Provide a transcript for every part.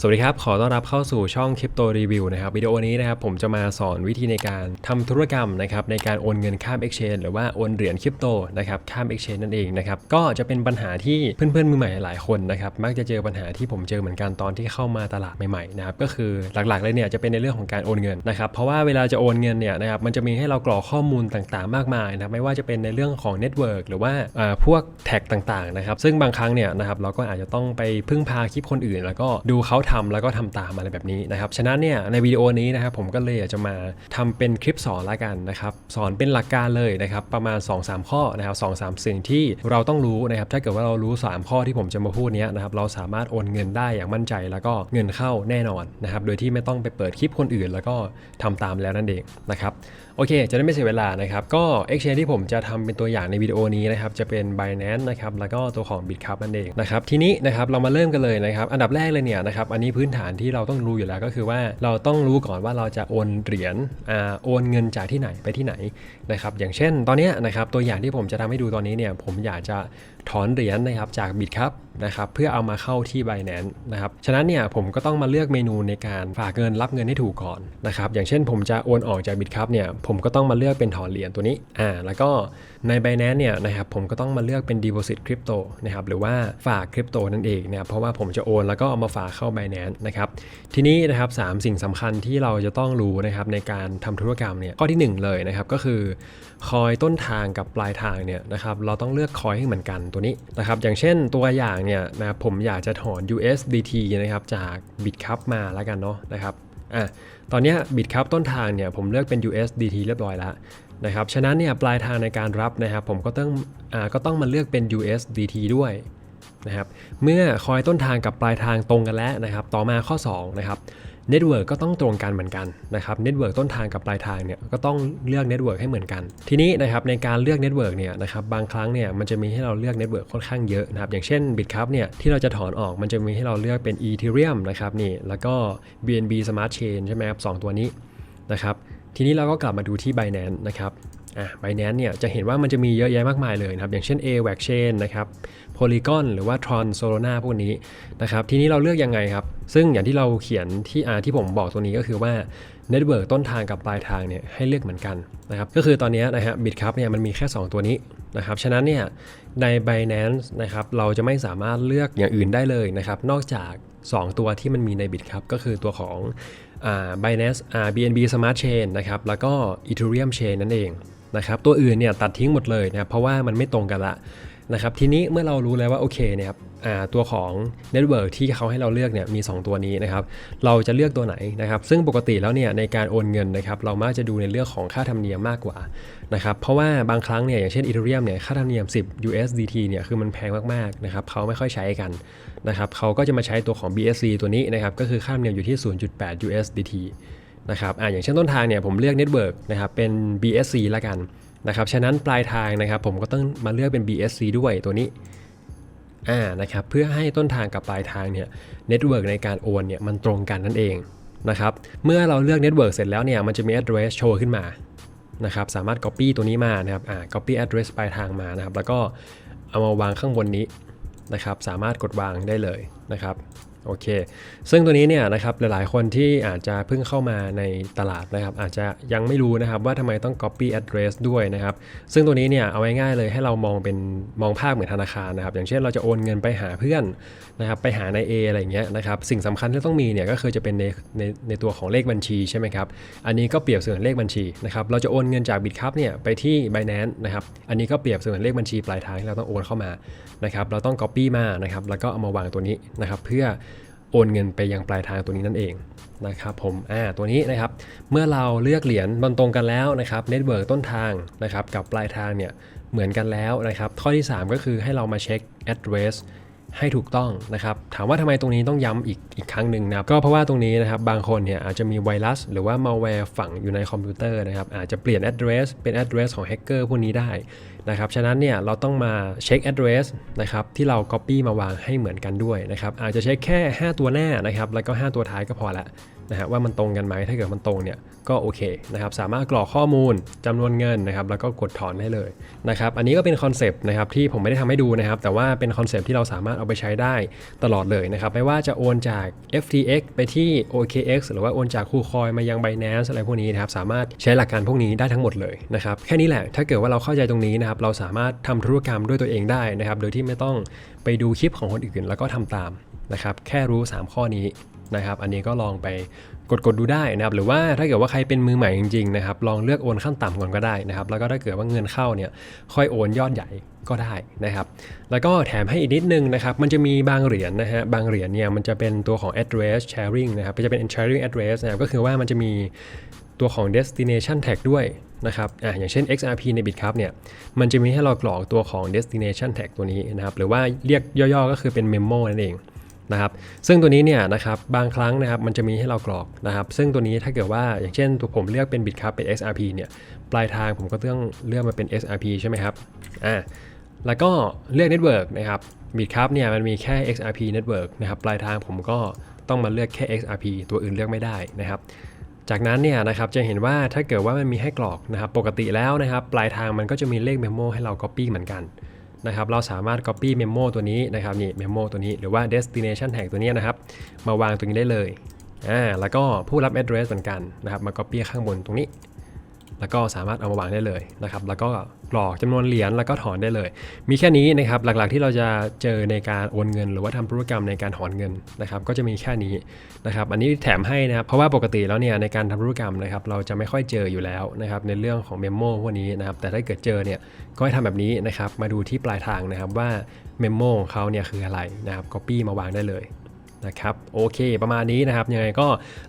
สวัสดีครับ ขอต้อนรับเข้าสู่ช่องคริปโตรีวิวนะครับวิดีโอนี้นะครับผมจะมาสอนวิธีในการทำธุรกรรมนะครับในการโอนเงินข้าม Exchange หรือว่าโอนเหรียญคริปโตนะครับข้าม Exchange นั่นเองนะครับก็จะเป็นปัญหาที่เพื่อนๆมือใหม่หลายคนนะครับมักจะเจอปัญหาที่ผมเจอเหมือนกันตอนที่เข้ามาตลาดใหม่ๆนะครับก็คือหลักๆเลยเนี่ยจะเป็นในเรื่องของการโอนเงินนะครับเพราะว่าเวลาจะโอนเงินเนี่ยนะครับมันจะมีให้เรากรอกข้อมูลต่างๆ มากมายนะไม่ว่าจะเป็นในเรื่องของเน็ตเวิร์กหรือว่าอ่าพวกแท็กต่างๆนะครับซึ่งบางครั้งเนี่ยนะครับเราก็อาจจะต้องไปพึ่งพาคลิปคนอื่น แล้วก็ดูเขาทำแล้วก็ทำตามอะไรแบบนี้นะครับฉะนั้นเนี่ยในวิดีโอนี้นะครับผมก็เลยอยากจะมาทำเป็นคลิปสอนละกันนะครับสอนเป็นหลักการเลยนะครับประมาณ 2-3 ข้อนะครับสองสามสิ่งที่เราต้องรู้นะครับถ้าเกิดว่าเรารู้ 3 ข้อที่ผมจะมาพูดเนี้ยนะครับเราสามารถโอนเงินได้อย่างมั่นใจ แล้วก็เงินเข้าแน่นอนนะครับโดยที่ไม่ต้องไปเปิดคลิปคนอื่น แล้วก็ทำตามแล้วนั่นเองนะครับโอเค จะได้ไม่เสียเวลานะครับ ก็ Exchange ที่ผมจะทำเป็นตัวอย่างในวิดีโอนี้นะครับ จะเป็น Binance นะครับ แล้วก็ตัวของ Bitcup นั่นเองนะครับ ทีนี้นะครับ เรามาเริ่มกันเลยนะครับ อันดับแรกเลยเนี่ยนะครับอันนี้พื้นฐานที่เราต้องรู้อยู่แล้วก็คือว่าเราต้องรู้ก่อนว่าเราจะโอนเหรียญโอนเงินจากที่ไหนไปที่ไหนนะครับอย่างเช่นตอนนี้นะครับตัวอย่างที่ผมจะทำให้ดูตอนนี้เนี่ยผมอยากจะ ถอนเหรียญนะครับจาก Bitcup นะครับเพื่อเอามาเข้าที่ Binance นะครับฉะนั้นเนี่ยผมก็ต้องมาเลือกเมนูในการฝากเงินรับเงินให้ถูกก่อนนะครับอย่างเช่นผมจะโอนออกจาก Bitcup เนี่ยผมก็ต้องมาเลือกเป็นถอนเหรียญตัวนี้อ่าแล้วก็ใน Binance เนี่ยนะครับผมก็ต้องมาเลือกเป็น Deposit Crypto นะครับหรือว่าฝากคริปโตนั่นเองนะครับเพราะว่าผมจะโอนแล้วก็เอามาฝากเข้า Binance นะครับทีนี้นะครับสามสิ่งสำคัญที่เราจะต้องรู้นะครับในการทำธุรกรรมเนี่ยข้อทีหนึ่1 เลยนะครับก็คือคอยต้นทางกับปลายทางเนี่ยนะครับเราต้องเลือกคอยให้เหมือนกันตัวนี้นะครับ อย่างเช่นตัวอย่างเนี่ยนะครับผมอยากจะถอน USDT นะครับจาก Bitcup มาแล้วกันเนาะนะครับอะตอนนี้ Bitcup ต้นทางเนี่ยผมเลือกเป็น USDT เรียบร้อยแล้วนะครับ ฉะนั้นเนี่ยปลายทางในการรับนะครับผมก็ต้องอ่าก็ต้องมาเลือกเป็น USDT ด้วยนะครับ เมื่อคอยต้นทางกับปลายทางตรงกันแล้วนะครับ ต่อมาข้อ2นะครับ เน็ตเวิร์กก็ต้องตรงกันเหมือนกันนะครับเน็ตเวิร์กต้นทางกับปลายทางเนี่ยก็ต้องเลือกเน็ตเวิร์กให้เหมือนกัน ทีนี้นะครับในการเลือกเน็ตเวิร์กเนี่ยนะครับบางครั้งเนี่ยมันจะมีให้เราเลือกเน็ตเวิร์กค่อนข้างเยอะนะครับอย่างเช่น Bitcup เนี่ยที่เราจะถอนออกมันจะมีให้เราเลือกเป็น Ethereum นะครับนี่แล้วก็ BNB Smart Chain ใช่ไหมครับสองตัวนี้นะครับทีนี้เราก็กลับมาดูที่ Binance นะครับ อะ Binance เนี่ยจะเห็นว่ามันจะมีเยอะแยะมากมายเลยนะครับ อย่างเช่น AWAC Chain นะครับ Polygon หรือว่า Tron Solana พวกนี้นะครับ ทีนี้เราเลือกยังไงครับ ซึ่งอย่างที่เราเขียนที่อาที่ผมบอกตัวนี้ก็คือว่า Network ต้นทางกับปลายทางเนี่ยให้เลือกเหมือนกันนะครับ ก็คือตอนนี้นะฮะ Bitcup เนี่ยมันมีแค่ 2 ตัวนี้นะครับ ฉะนั้นเนี่ยใน Binance นะครับเราจะไม่สามารถเลือกอย่างอื่นได้เลยนะครับ นอกจาก 2 ตัวที่มันมีในบิตครับก็คือตัวของอ่า Binance BNB Smart Chain นะครับแล้วก็ Ethereum Chain นั่นเองนะครับตัวอื่นเนี่ยตัดทิ้งหมดเลยนะเพราะว่ามันไม่ตรงกันละ นะครับทีนี้เมื่อเรารู้แล้วว่าโอเคเนี่ยครับตัวของเน็ตเวิร์กที่เขาให้เราเลือกเนี่ยมี 2 ตัวนี้นะครับเราจะเลือกตัวไหนนะครับซึ่งปกติแล้วเนี่ยในการโอนเงินนะครับเรามักจะดูในเรื่องของค่าธรรมเนียมมากกว่านะครับเพราะว่าบางครั้งเนี่ยอย่างเช่น Ethereum เนี่ยค่าธรรมเนียม 10 USDT เนี่ยคือมันแพงมากๆนะครับเขาไม่ค่อยใช้กันนะครับเขาก็จะมาใช้ตัวของ BSC ตัวนี้นะครับก็คือค่าธรรมเนียมอยู่ที่ 0.8 USDT นะครับอ่าอย่างเช่นต้นทางเนี่ยผมเลือกเน็ตเวิร์กนะครับเป็น BSC ละกัน นะครับฉะนั้นปลายทางนะครับผมก็ต้องมาเลือกเป็น BSC ด้วยตัวนี้อ่านะครับเพื่อให้ต้นทางกับปลายทางเนี่ยเน็ตเวิร์กในการโอนเนี่ยมันตรงกันนั่นเองนะครับเมื่อเราเลือกเน็ตเวิร์กเสร็จแล้วเนี่ยมันจะมี address โชว์ขึ้นมานะครับสามารถ copy ตัวนี้มานะครับอ่า copy address ปลายทางมานะครับแล้วก็เอามาวางข้างบนนี้นะครับสามารถกดวางได้เลยนะครับ โอเค ซึ่งตัวนี้เนี่ยนะครับหลายๆ คนที่อาจจะเพิ่งเข้ามาในตลาดนะครับ อาจจะยังไม่รู้นะครับว่าทำไมต้อง copy address ด้วยนะครับ ซึ่งตัวนี้เนี่ยเอาง่ายๆเลยให้เรามองเป็นมองภาพเหมือนธนาคารนะครับ อย่างเช่นเราจะโอนเงินไปหาเพื่อนนะครับไปหาใน A อะไรเงี้ยนะครับสิ่งสำคัญที่ต้องมีเนี่ยก็คือจะเป็นในในในตัวของเลขบัญชีใช่ไหมครับอันนี้ก็เปรียบเสมือนเลขบัญชีนะครับเราจะโอนเงินจาก Bitcup เนี่ยไปที่ Binance นะครับอันนี้ก็เปรียบเสมือนเลขบัญชีปลายทางที่เราต้องโอนเข้ามานะครับเราต้อง copy มานะครับแล้วก็เอามาวางตัวนี้นะครับเพื่อ โอนเงินไปยังปลายทางตัวนี้นั่นเองนะครับผมอ่าตัวนี้นะครับเมื่อเราเลือกเหรียญบนตรงกันแล้วนะครับเน็ตเวิร์กต้นทางนะครับกับปลายทางเนี่ยเหมือนกันแล้วนะครับข้อที่ 3 ก็คือให้เรามาเช็ค address ให้ถูกต้องนะครับ ถามว่าทำไมตรงนี้ต้องย้ำอีกอีกครั้งหนึ่งนะก็เพราะว่าตรงนี้นะครับบางคนเนี่ยอาจจะมีไวรัส หรือว่า malware ฝังอยู่ในคอมพิวเตอร์นะครับอาจจะเปลี่ยน address เป็น address ของแฮกเกอร์พวกนี้ได้นะครับฉะนั้นเนี่ยเราต้องมาเช็ค address นะครับที่เรา copy มาวางให้เหมือนกันด้วยนะครับอาจจะเช็คแค่ 5 ตัวหน้านะครับแล้วก็ 5 ตัวท้ายก็พอละ นะฮะว่ามันตรงกันไหมถ้าเกิดมันตรงเนี่ยก็โอเคนะครับสามารถกรอกข้อมูลจำนวนเงินนะครับแล้วก็กดถอนได้เลยนะครับอันนี้ก็เป็นคอนเซปต์นะครับที่ผมไม่ได้ทำให้ดูนะครับแต่ว่าเป็นคอนเซปต์ที่เราสามารถเอาไปใช้ได้ตลอดเลยนะครับไม่ว่าจะโอนจาก FTX ไปที่ OKX หรือว่าโอนจาก KuCoin มายัง Binance อะไรพวกนี้นะครับสามารถใช้หลักการพวกนี้ได้ทั้งหมดเลยนะครับแค่นี้แหละถ้าเกิดว่าเราเข้าใจตรงนี้นะครับเราสามารถทำธุรกรรมด้วยตัวเองได้นะครับโดยที่ไม่ต้องไปดูคลิปของคนอื่น แล้วก็ทำตามนะครับแค่รู้ 3 ข้อนี้ นะครับ อันนี้ก็ลองไปกดกดดูได้นะครับ หรือว่าถ้าเกิดว่าใครเป็นมือใหม่จริงๆนะครับ ลองเลือกโอนขั้นต่ำก่อนก็ได้นะครับ แล้วก็ถ้าเกิดว่าเงินเข้าเนี่ยค่อยโอนยอดใหญ่ก็ได้นะครับ แล้วก็แถมให้อีกนิดนึงนะครับ มันจะมีบางเหรียญนะฮะ บางเหรียญเนี่ยมันจะเป็นตัวของ address sharing นะครับก็จะเป็น sharing address นะครับก็คือว่ามันจะมีตัวของ destination tag ด้วยนะครับอะอย่างเช่น XRP ใน Bitcup เนี่ย มันจะมีให้เรากรอกตัวของ destination tag ตัวนี้นะครับ หรือว่าเรียกย่อๆ ก็คือเป็น memo นั่นเอง นะครับซึ่งตัวนี้เนี่ยนะครับบางครั้งนะครับมันจะมีให้เรากรอกนะครับ ซึ่งตัวนี้ถ้าเกิดว่าอย่างเช่นตัวผมเลือกเป็น Bitcup เป็น XRP เนี่ยปลายทางผมก็ต้องเลือกมาเป็น XRP ใช่ไหมครับอ่าแล้วก็เลือก Network นะครับ Bitcup เนี่ยมันมีแค่ XRP Network นะครับปลายทางผมก็ต้องมาเลือกแค่ XRP ตัวอื่นเลือกไม่ได้นะครับจากนั้นเนี่ยนะครับจะเห็นว่าถ้าเกิดว่ามันมีให้กรอกนะครับปกติแล้วนะครับปลายทางมันก็จะมีเลขเมมโมให้เรา Copy เหมือนกัน นะครับเราสามารถ Copy Memo ตัวนี้นะครับนี่ Memo ตัวนี้หรือว่า Destination Tag ตัวนี้นะครับ มาวางตรงนี้ได้เลยอ่าแล้วก็ผู้รับ address เหมือนกันนะครับมา Copy ข้างบนตรงนี้ แล้วก็สามารถเอามาวางได้เลยนะครับ แล้วก็กรอกจำนวนเหรียญแล้วก็ถอนได้เลย มีแค่นี้นะครับหลักๆที่เราจะเจอในการโอนเงิน หรือว่าทำธุรกรรมในการถอนเงินนะครับ ก็จะมีแค่นี้นะครับ อันนี้แถมให้นะครับเพราะว่าปกติแล้วเนี่ยในการทำธุรกรรมนะครับ เราจะไม่ค่อยเจออยู่แล้วนะครับ ในเรื่องของเมมโมพวกนี้นะครับ แต่ถ้าเกิดเจอเนี่ยก็ให้ทำแบบนี้นะครับ มาดูที่ปลายทางนะครับว่าเมมโมของเขาเนี่ยคืออะไรนะครับ Copy มาวางได้เลย นะครับโอเค ประมาณนี้นะครับยังไงก็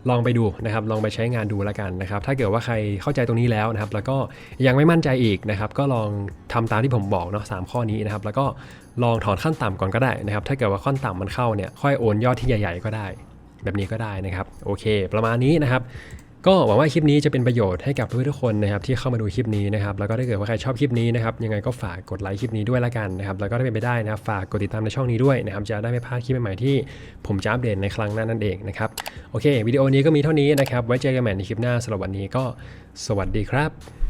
ลองไปดูนะครับลองไปใช้งานดูแล้วกันนะครับถ้าเกิดว่าใครเข้าใจตรงนี้แล้วนะครับแล้วก็ยังไม่มั่นใจอีกนะครับก็ลองทำตามที่ผมบอกเนาะสามข้อนี้นะครับแล้วก็ลองถอนขั้นต่ำก่อนก็ได้นะครับถ้าเกิดว่าขั้นต่ำมันเข้าเนี่ยค่อยโอนยอดที่ใหญ่ ๆ ก็ได้ แบบนี้ก็ได้นะครับโอเค ประมาณนี้นะครับ ก็หวังว่าคลิปนี้จะเป็นประโยชน์ให้กับเพื่อนทุกคนนะครับที่เข้ามาดูคลิปนี้นะครับแล้วก็ถ้าเกิดว่าใครชอบคลิปนี้นะครับยังไงก็ฝากกดไลค์คลิปนี้ด้วยละกันนะครับแล้วก็ถ้าเป็นไปได้นะครับฝากกดติดตามในช่องนี้ด้วยนะครับจะได้ไม่พลาดคลิปใหม่ๆที่ผมจะอัปเดตในครั้งหน้านั่นเองนะครับโอเควิดีโอนี้ก็มีเท่านี้นะครับไว้เจอกันใหม่ในคลิปหน้าสำหรับวันนี้ก็สวัสดีครับ